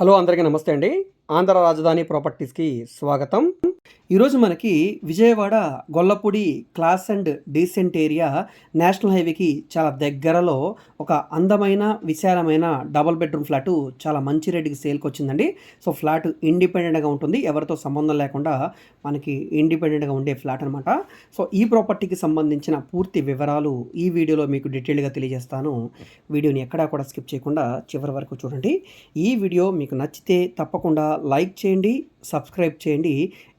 Hello అందరికీ నమస్తే అండి. ఆంధ్ర రాజధాని ప్రాపర్టీస్కి స్వాగతం. ఈరోజు మనకి Vijayawada Gollapudi class and decent area national హైవేకి చాలా దగ్గరలో ఒక అందమైన విశాలమైన డబుల్ బెడ్రూమ్ ఫ్లాటు చాలా మంచి రేటుకి సేల్కి వచ్చిందండి. సో ఫ్లాట్ ఇండిపెండెంట్గా ఉంటుంది. ఎవరితో సంబంధం లేకుండా మనకి ఇండిపెండెంట్గా ఉండే ఫ్లాట్ అనమాట సో ఈ ప్రాపర్టీకి సంబంధించిన పూర్తి వివరాలు ఈ వీడియోలో మీకు డీటెయిల్గా తెలియజేస్తాను. వీడియోని ఎక్కడా కూడా స్కిప్ చేయకుండా చివరి వరకు చూడండి. ఈ వీడియో మీకు నచ్చితే తప్పకుండా లైక్ చేయండి సబ్స్క్రైబ్ చేయండి.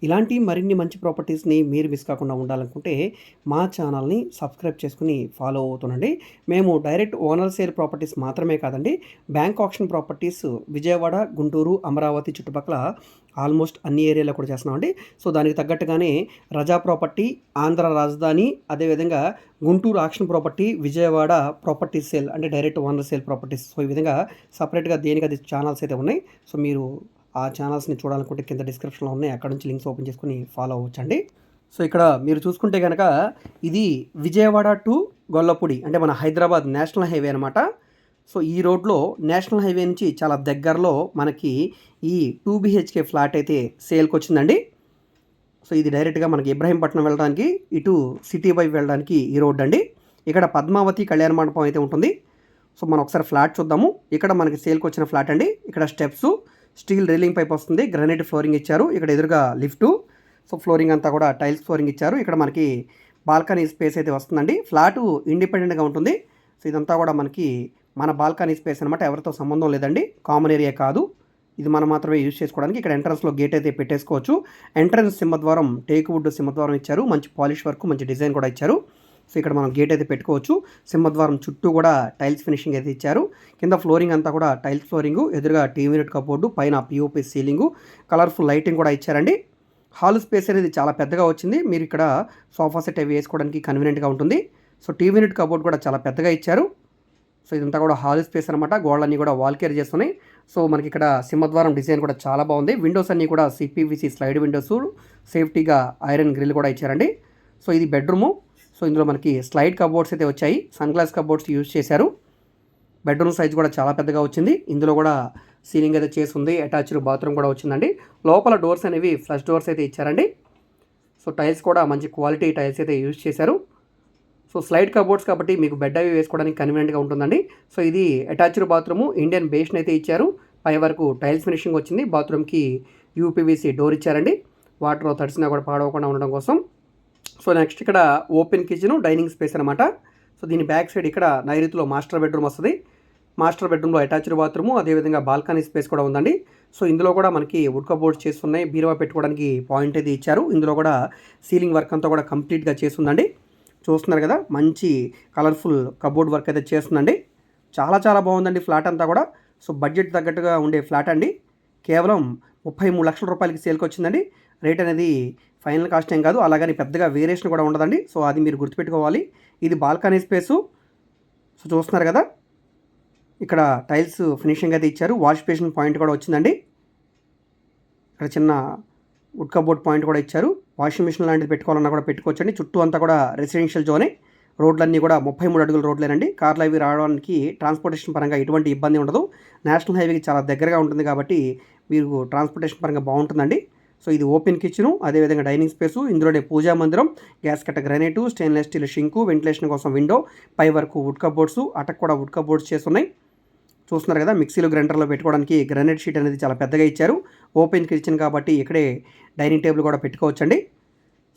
ఇలాంటి మరిన్ని మంచి ప్రాపర్టీస్ని మీరు మిస్ కాకుండా ఉండాలనుకుంటే మా ఛానల్ని సబ్స్క్రైబ్ చేసుకుని ఫాలో అవుతుండండి. మేము డైరెక్ట్ ఓనర్ సేల్ ప్రాపర్టీస్ మాత్రమే కాదండి bank auction properties Vijayawada Guntur Amaravati చుట్టుపక్కల ఆల్మోస్ట్ అన్ని ఏరియాలో కూడా చేస్తున్నామండి. సో దానికి తగ్గట్టుగానే రజా ప్రాపర్టీ ఆంధ్ర రాజధాని అదేవిధంగా Guntur auction property Vijayawada property sale అంటే direct owner sale properties. So ఈ విధంగా సపరేట్గా దేనికి అది ఛానల్స్ అయితే ఉన్నాయి. సో మీరు ఆ ఛానల్స్ని చూడాలనుకుంటే కింద డిస్క్రిప్షన్లో ఉన్నాయి. అక్కడ నుంచి లింక్స్ ఓపెన్ చేసుకుని ఫాలో అవ్వచ్చండి. సో ఇక్కడ మీరు చూసుకుంటే కనుక ఇది విజయవాడ టు గొల్లపూడి అంటే మన హైదరాబాద్ నేషనల్ హైవే అనమాట సో ఈ రోడ్లో నేషనల్ హైవే నుంచి చాలా దగ్గరలో మనకి ఈ టూ బిహెచ్కే ఫ్లాట్ అయితే సేల్కి వచ్చిందండి. సో ఇది డైరెక్ట్గా మనకి ఇబ్రహీంపట్నం వెళ్ళడానికి ఇటు సిటీ వైపు వెళ్ళడానికి ఈ రోడ్ అండి. ఇక్కడ పద్మావతి కళ్యాణ మండపం అయితే ఉంటుంది. సో మనం ఒకసారి ఫ్లాట్ చూద్దాము. ఇక్కడ మనకి సేల్కి వచ్చిన ఫ్లాట్ అండి. ఇక్కడ స్టెప్స్ స్టీల్ రైలింగ్ పైప్ వస్తుంది. గ్రానైట్ ఫ్లోరింగ్ ఇచ్చారు. ఇక్కడ ఎదురుగా లిఫ్ట్. సో ఫ్లోరింగ్ అంతా కూడా టైల్స్ ఫ్లోరింగ్ ఇచ్చారు. ఇక్కడ మనకి బాల్కనీ స్పేస్ అయితే వస్తుందండి. ఫ్లాట్ ఇండిపెండెంట్గా ఉంటుంది. సో ఇదంతా కూడా మనకి మన బాల్కనీ స్పేస్ అనమాట ఎవరితో సంబంధం లేదండి. కామన్ ఏరియా కాదు. ఇది మనం మాత్రమే యూజ్ చేసుకోవడానికి ఇక్కడ ఎంట్రన్స్లో గేట్ అయితే పెట్టేసుకోవచ్చు. ఎంట్రన్స్ సింహద్వారం టేక్ వుడ్ సింహద్వారం ఇచ్చారు. మంచి పాలిష్ వర్క్ మంచి డిజైన్ కూడా ఇచ్చారు. సో ఇక్కడ మనం గేట్ అయితే పెట్టుకోవచ్చు. సింహద్వారం చుట్టూ కూడా టైల్స్ ఫినిషింగ్ అయితే ఇచ్చారు. కింద ఫ్లోరింగ్ అంతా కూడా టైల్స్ ఫ్లోరింగ్ ఎదురుగా టీవీ యూనిట్ కబోర్డు పైన పిఓపి సీలింగు కలర్ఫుల్ లైటింగ్ కూడా ఇచ్చారండి. హాల్ స్పేస్ అనేది చాలా పెద్దగా వచ్చింది. మీరు ఇక్కడ సోఫా సెట్ అవి వేసుకోవడానికి కన్వీనియంట్గా ఉంటుంది. సో టీవీ యూనిట్ కబోర్డ్ కూడా చాలా పెద్దగా ఇచ్చారు. సో ఇదంతా కూడా హాల్ స్పేస్ అనమాట గోడలన్నీ కూడా వాల్ కేర్ చేస్తున్నాయి. సో మనకి ఇక్కడ సింహద్వారం డిజైన్ కూడా చాలా బాగుంది. విండోస్ అన్నీ కూడా సిపివిసి స్లైడ్ విండోస్ సేఫ్టీగా ఐరన్ గ్రిల్ కూడా ఇచ్చారండి. సో ఇది బెడ్రూము సో ఇందులో మనకి స్లైడ్ కబోర్డ్స్ అయితే వచ్చాయి. సన్ గ్లాస్ కబోర్డ్స్ యూజ్ చేశారు. బెడ్రూమ్ సైజ్ కూడా చాలా పెద్దగా వచ్చింది. ఇందులో కూడా సీలింగ్ అయితే చేసి ఉంది అటాచ్డ్ బాత్రూమ్ కూడా వచ్చిందండి. లోపల డోర్స్ అనేవి ఫ్లష్ డోర్స్ అయితే ఇచ్చారండి. సో టైల్స్ కూడా మంచి క్వాలిటీ టైల్స్ అయితే యూజ్ చేశారు. సో స్లైడ్ కబోర్డ్స్ కాబట్టి మీకు బెడ్ అవి వేసుకోవడానికి కన్వీనియంట్గా ఉంటుందండి. సో ఇది అటాచ్డ్ బాత్రూము. ఇండియన్ బేషన్ అయితే ఇచ్చారు. పై వరకు టైల్స్ ఫినిషింగ్ వచ్చింది. బాత్రూమ్కి యూపీవీసీ డోర్ ఇచ్చారండి. వాటర్ తడిసినా కూడా పాడవకుండా ఉండడం కోసం. సో నెక్స్ట్ ఇక్కడ ఓపెన్ కిచెన్ డైనింగ్ స్పేస్ అనమాట సో దీని బ్యాక్ సైడ్ ఇక్కడ నైరుతిలో మాస్టర్ బెడ్రూమ్ వస్తుంది. మాస్టర్ బెడ్రూమ్లో అటాచ్డ్ బాత్రూము అదేవిధంగా బాల్కనీ స్పేస్ కూడా ఉందండి. సో ఇందులో కూడా మనకి వుడ్ కబోర్డ్స్ చేస్తున్నాయి. బీరువా పెట్టుకోవడానికి పాయింట్ అయితే ఇచ్చారు. ఇందులో కూడా సీలింగ్ వర్క్ అంతా కూడా కంప్లీట్గా చేస్తుందండి. చూస్తున్నారు కదా మంచి కలర్ఫుల్ కబోర్డ్ వర్క్ అయితే చేస్తుందండి. చాలా చాలా బాగుందండి ఫ్లాట్ అంతా కూడా. సో బడ్జెట్ తగ్గట్టుగా ఉండే ఫ్లాట్ అండి. కేవలం ముప్పై మూడు లక్షల రూపాయలకి సేల్కి వచ్చిందండి. రేట్ అనేది ఫైనల్ కాస్ట్ ఏం కాదు అలాగని పెద్దగా వేరియేషన్ కూడా ఉండదండి. సో అది మీరు గుర్తుపెట్టుకోవాలి. ఇది బాల్కనీ స్పేసు. సో చూస్తున్నారు కదా? ఇక్కడ టైల్స్ ఫినిషింగ్ అయితే ఇచ్చారు. వాష్ బేసిన్ పాయింట్ కూడా వచ్చిందండి. ఇక్కడ చిన్న వుడ్ కబోర్డ్ పాయింట్ కూడా ఇచ్చారు. వాషింగ్ మిషన్ లాంటిది పెట్టుకోవాలన్నా కూడా పెట్టుకోవచ్చండి. చుట్టూ అంతా కూడా రెసిడెన్షియల్ జోనే. రోడ్లన్నీ కూడా ముప్పై మూడు అడుగుల రోడ్లేనండి. కార్లు అవి రావడానికి ట్రాన్స్పోర్టేషన్ పరంగా ఎటువంటి ఇబ్బంది ఉండదు. నేషనల్ హైవేకి చాలా దగ్గరగా ఉంటుంది కాబట్టి మీరు ట్రాన్స్పోర్టేషన్ పరంగా బాగుంటుందండి. సో ఇది ఓపెన్ కిచెను అదేవిధంగా డైనింగ్ స్పేసు ఇందులోనే పూజా మందిరం గ్యాస్ కట్ట granite stainless steel sink ventilation కోసం విండో పై వరకు వుడ్ కబోర్డ్స్ అటక్ కూడా వుడ్ కబోర్డ్స్ చేస్తున్నాయి. చూస్తున్నారు కదా మిక్సీలో గ్రైండర్లో పెట్టుకోవడానికి గ్రానైట్ షీట్ అనేది చాలా పెద్దగా ఇచ్చారు. ఓపెన్ కిచెన్ కాబట్టి ఇక్కడే డైనింగ్ టేబుల్ కూడా పెట్టుకోవచ్చండి.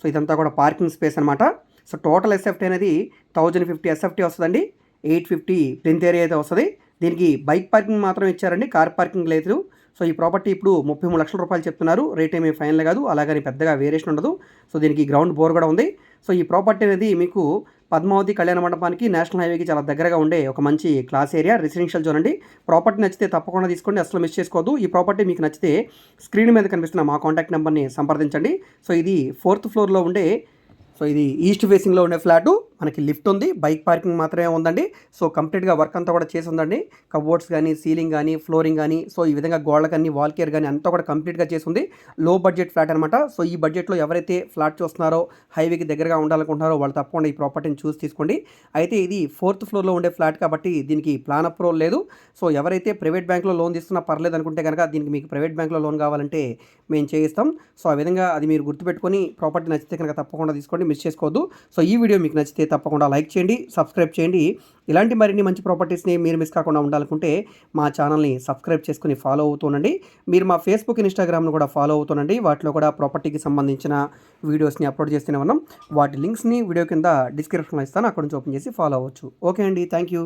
సో ఇదంతా కూడా పార్కింగ్ స్పేస్ అనమాట సో టోటల్ ఎస్ఎఫ్టీ అనేది థౌజండ్ ఫిఫ్టీ ఎస్ఎఫ్టీ వస్తుందండి. ఎయిట్ ఫిఫ్టీ ప్రింత్ ఏరియా అయితే వస్తుంది. దీనికి బైక్ పార్కింగ్ మాత్రం ఇచ్చారండి. కార్ పార్కింగ్ లేదు. సో ఈ ప్రాపర్టీ ఇప్పుడు ముప్పై మూడు లక్షల రూపాయలు చెప్తున్నారు. రేట్ ఏమీ ఫైనల్ కాదు. అలాగని పెద్దగా వేరియేషన్ ఉండదు. సో దీనికి గ్రౌండ్ బోర్ కూడా ఉంది. సో ఈ ప్రాపర్టీ అనేది మీకు పద్మావతి కళ్యాణ మండపానికి నేషనల్ హైవేకి చాలా దగ్గరగా ఉండే ఒక మంచి క్లాస్ ఏరియా రెసిడెన్షియల్ జోన్ అండి. ప్రాపర్టీ నచ్చితే తప్పకుండా తీసుకోండి. అసలు మిస్ చేసుకోవద్దు. ఈ ప్రాపర్టీ మీకు నచ్చితే స్క్రీన్ మీద కనిపిస్తున్న మా కాంటాక్ట్ నెంబర్ని సంప్రదించండి. సో ఇది ఫోర్త్ ఫ్లోర్లో ఉండే సో ఇది ఈస్ట్ ఫేసింగ్లో ఉండే ఫ్లాటు. మనకి లిఫ్ట్ ఉంది. బైక్ పార్కింగ్ మాత్రమే ఉందండి. సో కంప్లీట్గా వర్క్ అంతా కూడా చేసి ఉందండి. కబోర్డ్స్ కానీ సీలింగ్ కానీ ఫ్లోరింగ్ కానీ సో ఈ విధంగా గోడలకన్నీ వాల్ కేర్ కానీ అంతా కూడా కంప్లీట్గా చేసి ఉంది. లో బడ్జెట్ ఫ్లాట్ అనమాట సో ఈ బడ్జెట్లో ఎవరైతే ఫ్లాట్ చూస్తున్నారో హైవేకి దగ్గరగా ఉండాలనుకుంటున్నారో వాళ్ళు తప్పకుండా ఈ ప్రాపర్టీని చూసి తీసుకోండి. అయితే ఇది ఫోర్త్ ఫ్లోర్లో ఉండే ఫ్లాట్ కాబట్టి దీనికి ప్లాన్ అప్రూవల్ లేదు. సో ఎవరైతే ప్రైవేట్ బ్యాంక్లో లోన్ తీసుకున్నా పర్లేదు అనుకుంటే కనుక దీనికి మీకు ప్రైవేట్ బ్యాంక్లో లోన్ కావాలంటే మేము చేయిస్తాం. సో ఆ విధంగా అది మీరు గుర్తుపెట్టుకొని ప్రాపర్టీ నచ్చితే కనుక తప్పకుండా తీసుకోండి. మిస్ చేసుకోవద్దు. సో ఈ వీడియో మీకు నచ్చితే తప్పకుండా లైక్ చేయండి సబ్స్క్రైబ్ చేయండి. ఇలాంటి మరిన్ని మంచి ప్రాపర్టీస్ని మీరు మిస్ కాకుండా ఉండాలనుకుంటే మా ఛానల్ని సబ్స్క్రైబ్ చేసుకుని ఫాలో అవుతుండండి మీరు మా ఫేస్బుక్ ఇన్స్టాగ్రామ్ను కూడా ఫాలో అవుతుండండి వాటిలో కూడా ప్రాపర్టీకి సంబంధించిన వీడియోస్ని అప్లోడ్ చేస్తూనే ఉన్నాం. వాటి లింక్స్ని వీడియో కింద డిస్క్రిప్షన్లో ఇస్తాను. అక్కడ నుంచి ఓపెన్ చేసి ఫాలో అవ్వచ్చు. ఓకే అండి. Thank you